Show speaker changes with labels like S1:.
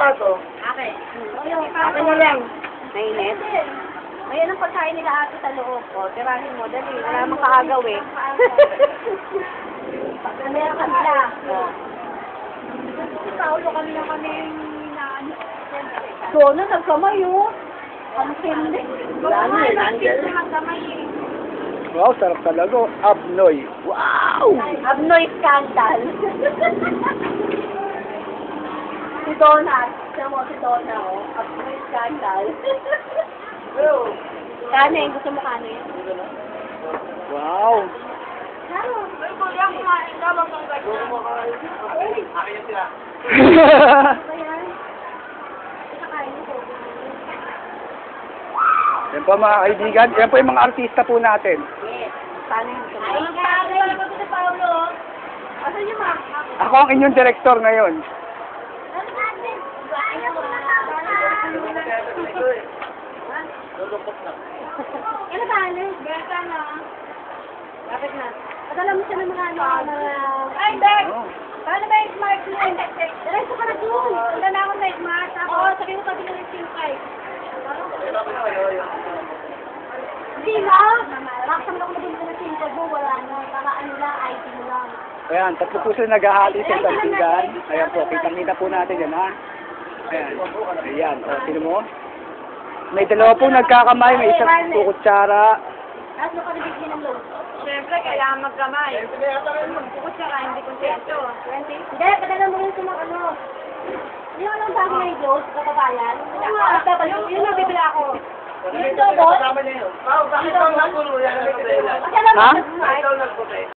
S1: ato.
S2: Akin.
S3: Akin na lang.
S2: Mainit. Ayan ang pagkain nila ate sa loob. O, tirahin mo. Dali. Wala namang kaagaw eh. Meron ka nila. Paulo kami na kami na ano. Doon na nagkamay oh. Ang hindi.
S3: Wala na eh, nandyan.
S2: Nagkamay eh.
S4: Wow, sarap talaga. Abnoy. Wow!
S2: Abnoy scandal. Donald. Siya mo si Donald. Oh. Abnoy scandal. kanin. Gusto mo kanin?
S4: Wow!
S2: Ay, kuya, kumain ka. Bang ang
S1: Akin yan sila.
S2: Ayan. Isa kain ko.
S4: Yan po mga kaibigan. Yan po yung mga artista po natin.
S2: Yes. Paano yung? Ay, Paolo. Asan yung?
S4: Ako ang inyong director ngayon.
S2: Ano natin? Ayaw ko na.
S1: Lulungkot na.
S2: Ano ba, ano? Gata na. Bakit na? Padala mo siya ng mga ano, mga... Ay, Beck!
S4: Oh.
S2: Paano ba yung smart mo? Diretso ka na doon. Wala na akong night smart. Oo, sabi mo sabi ko ng SIM card. Hindi na. Nakasama na ako na ng SIM card mo. Wala na. Para ano lang, ID mo lang.
S4: Ayan, tatlo po sila naghahali sa isang pinggan. Ayan po, kitang-kita po natin yan, ha? Ayan. Ayan, o, sino mo? May dalawa po nagkakamay, may isang po kutsara.
S2: Tapos nakalibig din ng load.
S3: Siyempre, kailangan magkamay. Ka, hindi kontento.
S2: 20? Hindi, padala mo rin sa mga ano. Yung anong bago na yung kababayan? Yung yun ang bibila ako. Yung mo,
S4: Ha?